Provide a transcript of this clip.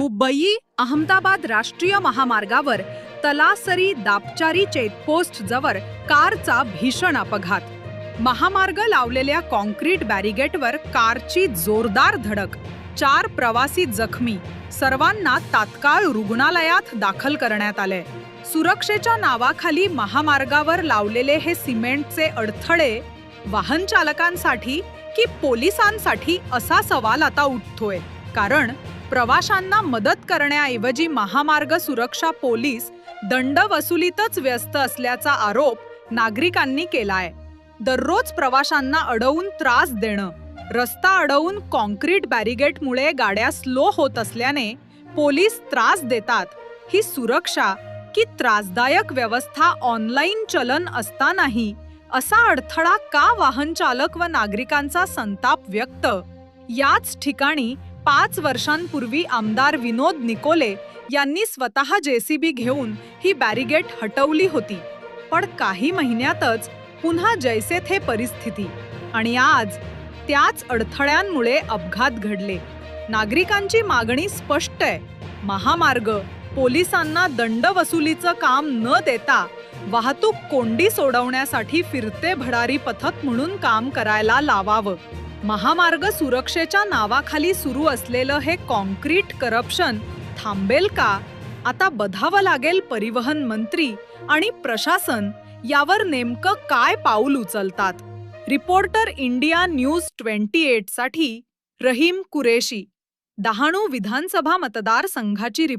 मुंबई अहमदाबाद राष्ट्रीय महामार्गावर तलासरी दापचारी चेकपोस्ट जवळ कारचा भीषण अपघात. महामार्ग लावलेल्या कॉन्क्रीट बॅरिगेटवर कारची जोरदार धडक चार प्रवासी जखमी सर्वांना तात्काळ रुग्णालयात दाखल करण्यात आले सुरक्षेच्या नावाखाली महामार्गावर लावलेले हे सिमेंटचे अडथळे वाहन चालकांसाठी की पोलिसांसाठी असा सवाल आता उठतोय. कारण प्रवाशांना मदत करण्याऐवजी महामार्ग सुरक्षा पोलीस दंड वसुलीतच व्यस्त असल्याचा आरोप नागरिकांनी केलाय. दररोज प्रवाशांना अडवून त्रास देणं रस्ता अडवून कॉन्क्रीट बॅरिगेटमुळे गाड्या स्लो होत असल्याने पोलीस त्रास देतात. ही सुरक्षा की त्रासदायक व्यवस्था ऑनलाईन चलन असतानाही असा अडथळा का वाहन चालक व नागरिकांचा संताप व्यक्त? याच ठिकाणी पाच वर्षांपूर्वी आमदार विनोद निकोले यांनी स्वतः जेसीबी घेऊन ही बॅरिगेट हटवली होती. पण काही महिन्यातच पुन्हा जैसे थे परिस्थिती आणि आज त्याच अडथळ्यांमुळे अपघात घडले. नागरिकांची मागणी स्पष्ट आहे. महामार्ग पोलिसांना दंड वसुलीचं काम न देता वाहतूक कोंडी सोडवण्यासाठी फिरते भडारी पथक म्हणून काम करायला लावावं. महामार्ग सुरक्षेच्या नावाखाली सुरू असलेलं हे कॉन्क्रीट करप्शन थांबेल का? आता बधावं लागेल परिवहन मंत्री आणि प्रशासन यावर नेमकं काय पाऊल उचलतात? रिपोर्टर इंडिया न्यूज ट्वेंटी एटसाठी रहीम कुरेशी डहाणू विधानसभा मतदारसंघाची रिपोर्ट